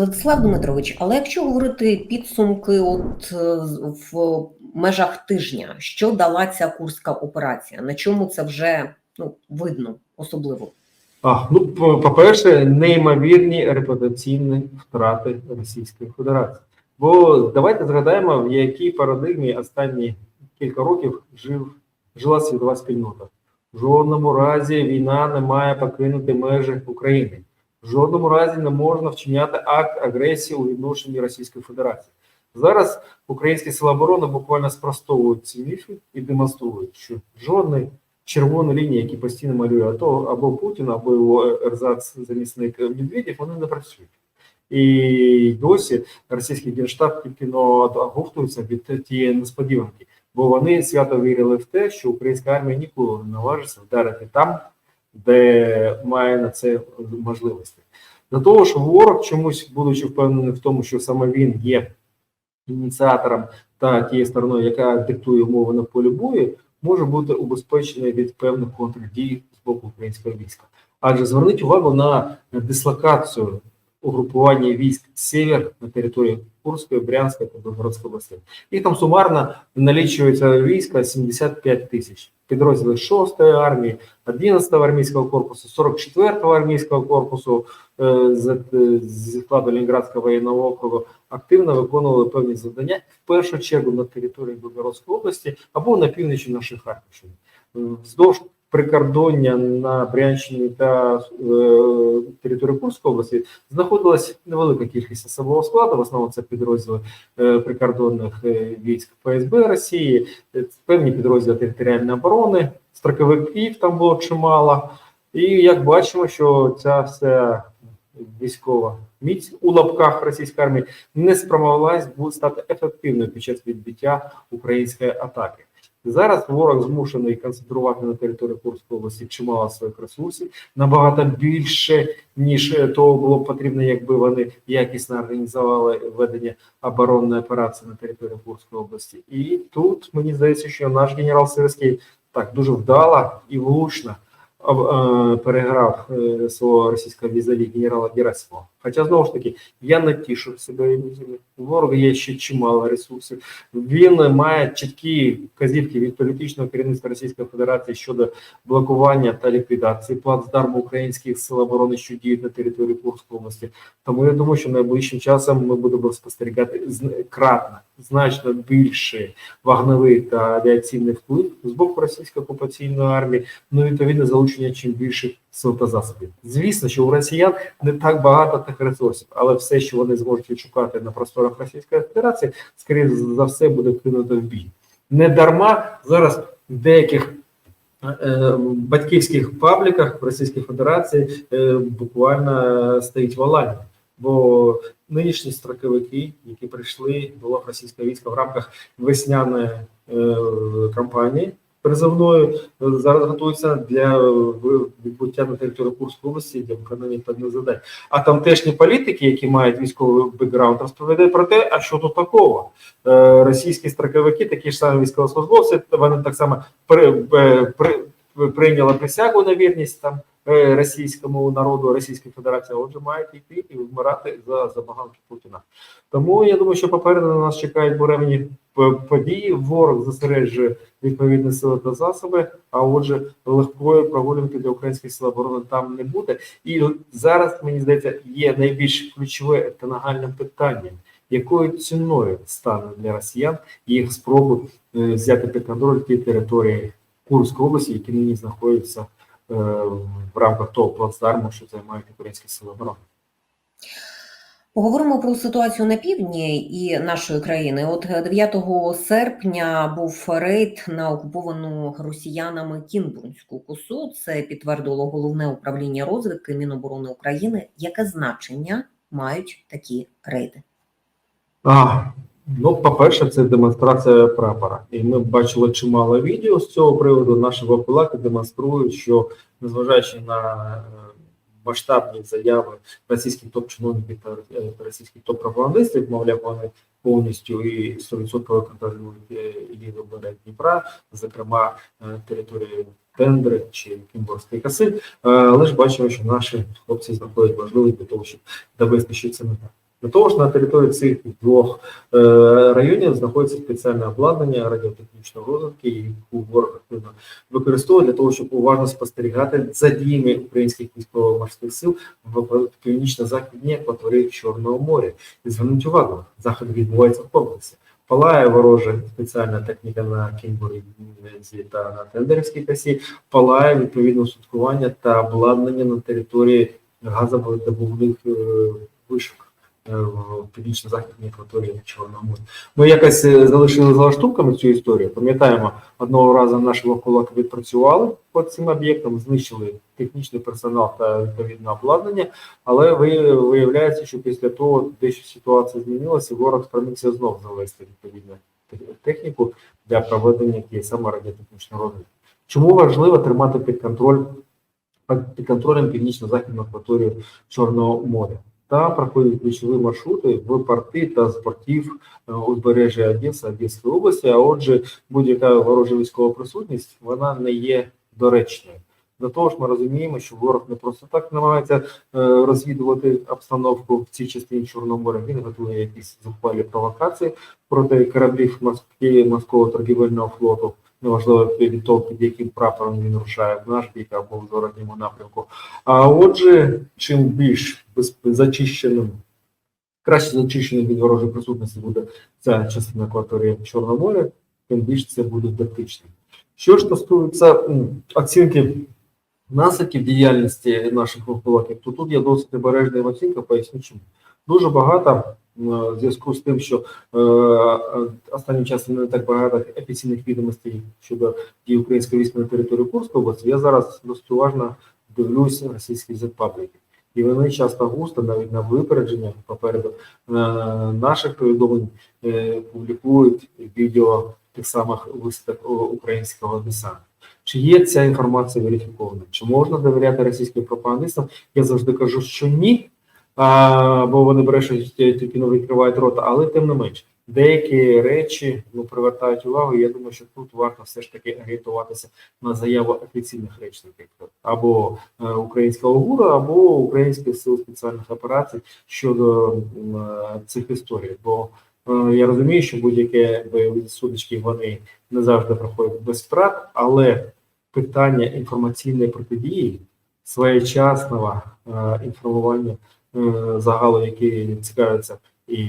Владислав Дмитрович, але якщо говорити підсумки, от е, в межах тижня, що дала ця курська операція? На чому це вже ну видно особливо? А, ну, по- по-перше, неймовірні репутаційні втрати Російської Федерації. Бо давайте згадаємо, в якій парадигмі останні кілька років жив, жила світова спільнота. В жодному разі війна не має покинути межі України. В жодному разі не можна вчиняти акт агресії у відношенні Російської Федерації. Зараз українські сили оборони буквально спростовують ці міфи і демонструють, що жодної червоні лінії, які постійно малює АТО або Путін, або його ерзац замісник Медведєв, вони не працюють. І досі російський генштаб тільки оговтується від тієї несподіванки, бо вони свято вірили в те, що українська армія ніколи не наважиться вдарити там, де має на це можливості. До того ж, ворог чомусь, будучи впевнений в тому, що саме він є ініціатором та тією стороною, яка диктує умови на полі бою, може бути убезпечений від певних контрдій з боку українського війська. Адже зверніть увагу на дислокацію угрупування військ Север на території Курської, Брянської та Белгородської областей. Їх там сумарно налічується війська 75 тисяч. Підрозділи 6-ї армії, 11-го армійського корпусу, 44-го армійського корпусу е, з, зі складу Ленинградського воєнного округу активно виконували певні завдання в першу чергу на території Белгородської області або на півночі нашої Харківщини. Е, Вздовж прикордоння на Брянщині та е, території Курської області знаходилась невелика кількість особового складу. В основному це підрозділи е, прикордонних е, військ ФСБ Росії, певні підрозділи територіальної оборони, строковиків там було чимало. І як бачимо, що ця вся військова міць у лапках російської армії не спромоглась стати ефективною під час відбиття української атаки. Зараз ворог змушений концентрувати на території Курської області чимало своїх ресурсів набагато більше ніж е, того було б потрібно, якби вони якісно організували ведення оборонної операції на території Курської області. І тут мені здається, що наш генерал Сирський так дуже вдало і влучно е, переграв е, свого російського візаві генерала Герасимова. Хоча знову ж таки я не тішу себе ілюзіями. У є ще чимало ресурсів. Він має чіткі вказівки від політичного керівництва Російської Федерації щодо блокування та ліквідації плацдарму українських сил оборони, що діють на території Курської області. Тому я думаю, що найближчим часом ми будемо спостерігати кратно, значно більше вогневий та авіаційний вплив з боку російської окупаційної армії. Ну відповідно залучення чим більше сил. Звісно, що у росіян не так багато тих ресурсів, але все, що вони зможуть відшукати на просторах Російської Федерації, скоріше за все буде кинуто в бій. Не дарма зараз в деяких е, батьківських пабліках в Російській Федерації е, буквально стоїть волання. Бо нинішні строковики, які прийшли до лав російського війська в рамках весняної е, кампанії призовною, е, зараз готуються для е, відбуття на територію Курської області для виконання певних завдань. А тамтешні політики, які мають військовий бекграунд, розповідають про те, а що тут такого. Е, Російські строковики, такі ж самі військовослужбовці, вони так само при, при, прийняли присягу на вірність там російському народу Російської Федерації, отже, мають йти і вмирати за забаганки Путіна. Тому я думаю, що попереду на нас чекають буремні події. Ворог зосереджує відповідні сили та засоби. А отже, легкої прогулянки для українських сил оборони там не буде. І зараз мені здається, є найбільш ключове та нагальним питанням. Якою ціною стане для росіян їх спроби е, взяти під контроль ті території Курської області, які нині знаходяться е, в рамках того плацдарму, що займають українські сили оборони? Поговоримо про ситуацію на півдні і нашої країни. От е, 9 серпня був рейд на окуповану росіянами Кінбурнську косу. Це підтвердило головне управління розвідки Міноборони України. Яке значення мають такі рейди? А, ну, по-перше, це демонстрація прапора. І ми бачили чимало відео з цього приводу. Наші вопилаки демонструють, що незважаючи на е, масштабні заяви російських топ-чиновників та е, російських топ-пропагандистів, мовляв, вони повністю і 100% контролюють е, лівий берег Дніпра, зокрема е, територію Тендри чи Кімборської коси. Е, Але ж бачимо, що наші хлопці знаходять важливість для того, щоб довести, що це не так. До того ж, на території цих двох е, районів знаходиться спеціальне обладнання радіотехнічної розвитки, яку ворог активно використовує для того, щоб уважно спостерігати за діями українських військово-морських сил в північно-західній акваторії Чорного моря. І зверніть увагу, заходи відбуваються в комплексі. Палає ворожа спеціальна техніка на Кінбурі та на Тендерівській косі, палає відповідно суткування та обладнання на території газовидобувних е, вишок в північно-західній акваторії Чорного моря. Ми якось е, залишили за лаштунками цю історію. Пам'ятаємо, одного разу наші вовкулаки відпрацювали по цим об'єктам, знищили технічний персонал та відповідне обладнання, але виявляється, що після того дещо ситуація змінилася, ворог спромігся знов завести відповідну техніку для проведення тієї саме радіотехнічної розвитки. Чому важливо тримати під контроль під контролем північно-західну акваторію Чорного моря? Та проходять ключові маршрути в порти та з портів е, узбережжя Одеси, Одеської області. А отже, будь-яка ворожа військова присутність вона не є доречною. До того ж, ми розуміємо, що ворог не просто так намагається е, розвідувати обстановку в цій частині Чорного моря. Він готує якісь зухвалі провокації проти кораблів морського торгівельного флоту. Неважливо від того, під яким прапором він рушає в наш бік або в зворотньому напрямку. А отже, чим більш зачищеним, краще зачищеним від ворожої присутності буде ця частина акваторії Чорного моря, тим більш це буде тактичним. Що ж стосується оцінки наслідків діяльності наших вовкулаків, то тут я досить обережний в оцінках, поясню чому. Дуже багато в зв'язку з тим, що е, е, останнім часом не так багато офіційних відомостей щодо дій українського війська на території Курської області, я зараз досить уважно дивлюсь російські зетпабліки. І вони часто густо, навіть на випередження попереду е, наших повідомлень е, публікують відео тих самих висадок о, українського десанту. Чи є ця інформація верифікована? Чи можна довіряти російським пропагандистам? Я завжди кажу, що ні, а, бо вони брешуть тільки не відкривають рота, але тим не менше. Деякі речі ну, привертають увагу. Я думаю, що тут варто все ж таки орієнтуватися на заяву офіційних речників або е, українського ГУРу, або українських сил спеціальних операцій щодо е, цих історій. Бо е, я розумію, що будь-які бойові судочки вони не завжди проходять без втрат, але питання інформаційної протидії, своєчасного інформування загалу, які цікавляться і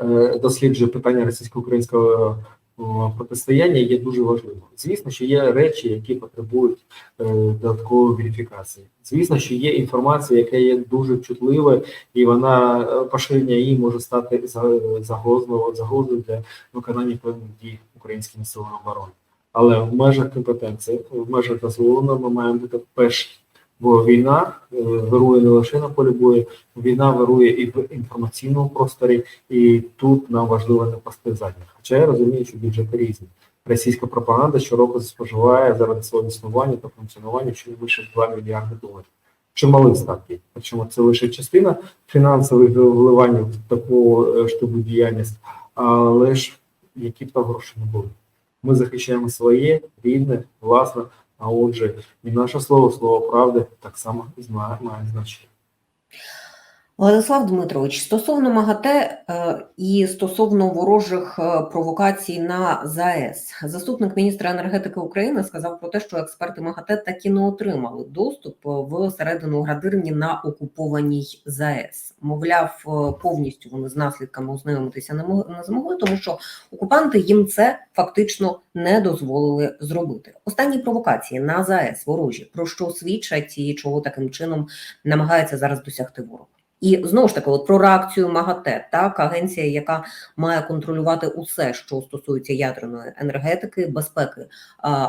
е, досліджує питання російсько-українського е, протистояння, є дуже важливим. Звісно, що є речі, які потребують е, додаткової верифікації. Звісно, що є інформація, яка є дуже чутливою, і вона е, поширення її може стати за- загрозливо загрозою для виконання певних дій українськими силами оборони. Але в межах компетенції, в межах дозволеного ми маємо бути перші. Бо війна е, вирує не лише на полі бою, війна вирує і в інформаційному просторі, і тут нам важливо не пасти задніх. Хоча я розумію, що бюджети різні. Російська пропаганда щороку споживає заради свого існування та функціонування щонайменше 2 мільярди доларів. Чимали статки. Причому це лише частина фінансових вливань в таку е, штабу діяльність, але ж які б там гроші не були. Ми захищаємо своє, рідне, власне, а отже, і наше слово, слово правди, так само має значення. Владислав Дмитрович, стосовно МАГАТЕ е, і стосовно ворожих е, провокацій на ЗАЕС, заступник міністра енергетики України сказав про те, що експерти МАГАТЕ таки не отримали доступ в середину градирні на окупованій ЗАЕС. Мовляв, е, повністю вони з наслідками ознайомитися не змогли, тому що окупанти їм це фактично не дозволили зробити. Останні провокації на ЗАЕС ворожі про що свідчать і чого таким чином намагається зараз досягти ворог. І знову ж таки, от про реакцію МАГАТЕ, так агенція, яка має контролювати усе, що стосується ядерної енергетики, безпеки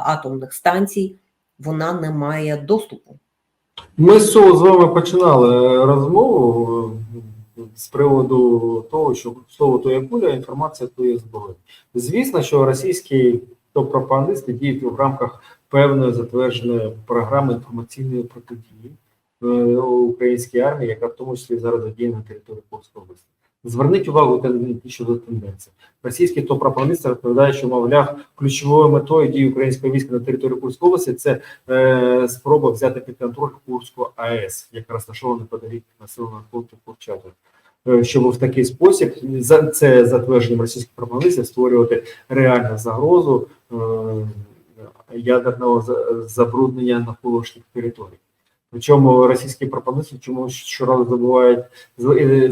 атомних станцій, вона не має доступу. Ми з цього з вами починали розмову з приводу того, що слово то є куля, а інформація то є зброя. Звісно, що російські топ-пропагандисти діють в рамках певної затвердженої програми інформаційної протидії українській армії, яка в тому числі зараз задіяна на території Курської області. Зверніть увагу щодо тенденції. Російські топ-пропагандисти розповідають, що мовляв ключовою метою дії українського війська на території Курської області це е, спроба взяти під контроль Курську АЕС, яка розташована неподалік населеного пункту Курчатів. е, щоб в такий спосіб за це затвердженням російських пропозицій створювати реальну загрозу е, ядерного за- забруднення навколишніх територій. Причому російські пропозиції чомусь щоразу забувають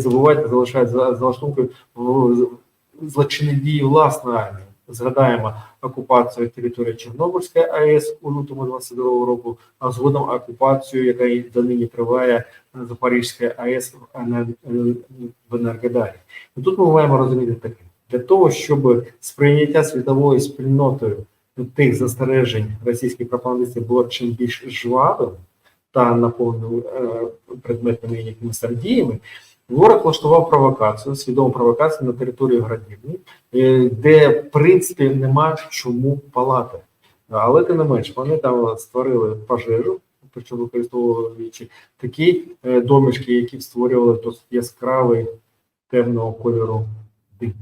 забувають та залишають за, за в- злочинні власної армії. Згадаємо окупацію території Чорнобильської АЕС у лютому 22 року, а згодом окупацію, яка і донині триває Запорізької АЕС в Енергодарі. І тут ми маємо розуміти таке: для того, щоб сприйняття світовою спільнотою тих застережень російських пропагандистів було чим більш жвавим та наповненим е, предметними якимись там діями, ворог влаштував провокацію, свідому провокацію на територію Градівні, е, де в принципі нема чому палати. Але тим не менш, вони там створили пожежу, причому використовуючи такі е, домішки, які створювали досить яскравий темного кольору дим.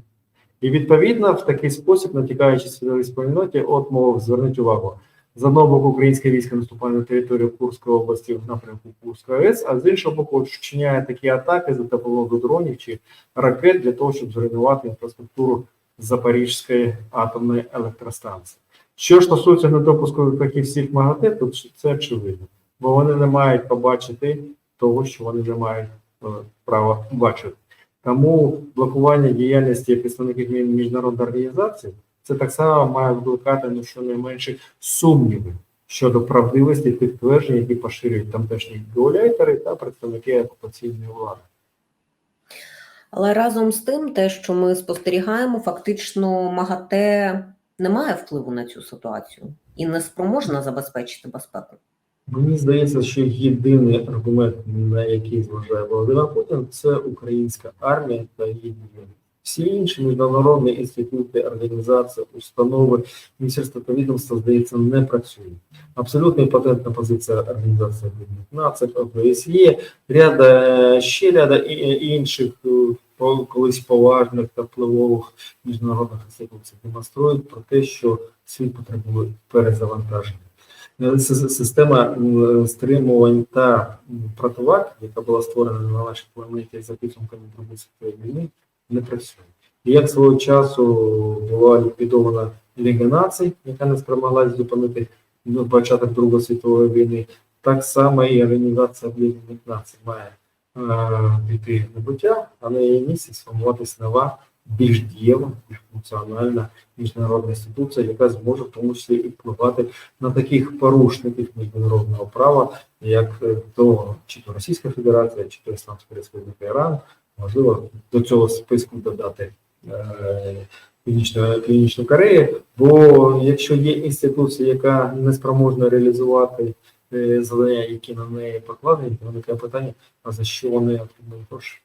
І відповідно в такий спосіб, натякаючи світовій спільноті, от мов, зверніть увагу. З одного боку, українське військо наступає на територію Курської області в напрямку Курської АЕС, а з іншого боку, вчиняє такі атаки за допомогою дронів чи ракет для того, щоб зруйнувати інфраструктуру Запорізької атомної електростанції. Що стосується недопуску фахівців МАГАТЕ, то це очевидно, бо вони не мають побачити того, що вони не мають е, права бачити. Тому блокування діяльності представників мі- міжнародної організації це так само має викликати ну, щонайменше сумніви щодо правдивості тих тверджень, які поширюють тамтешні геоляйтери та представники окупаційної влади. Але разом з тим, те, що ми спостерігаємо, фактично МАГАТЕ не має впливу на цю ситуацію і не спроможна забезпечити безпеку. Мені здається, що єдиний аргумент, на який зважає Володимир Путін, це українська армія та її діяльність. Всі інші міжнародні інститути, організації, установи, міністерства та відомства, здається, не працюють. Абсолютно імпотентна позиція Організації Об'єднаних Націй, ОБСЄ, ряда ще ряда інших е, колись поважних та впливових міжнародних інституцій демонструють про те, що світ потребує перезавантаження. Е, Система стримувань та противаг, яка була створена на нашій планеті за підсумками Другої світової війни, не працює. Як свого часу була ліквідована Ліга націй, яка не спромоглась зупинити ну, початок Другої світової війни, так само і Організація Об'єднаних Націй має е, піти на буття, а на її місці сформуватись нова, більш дієва, більш функціональна міжнародна інституція, яка зможе в тому числі і впливати на таких порушників міжнародного права, як е, то чи то Російська Федерація, чи то Ісламська Республіка Іран, можливо, до цього списку додати е, Північну, Північну Корею. Бо якщо є інституція, яка не спроможна реалізувати е, завдання, які на неї покладені, то виникає питання, а за що вони отримують гроші?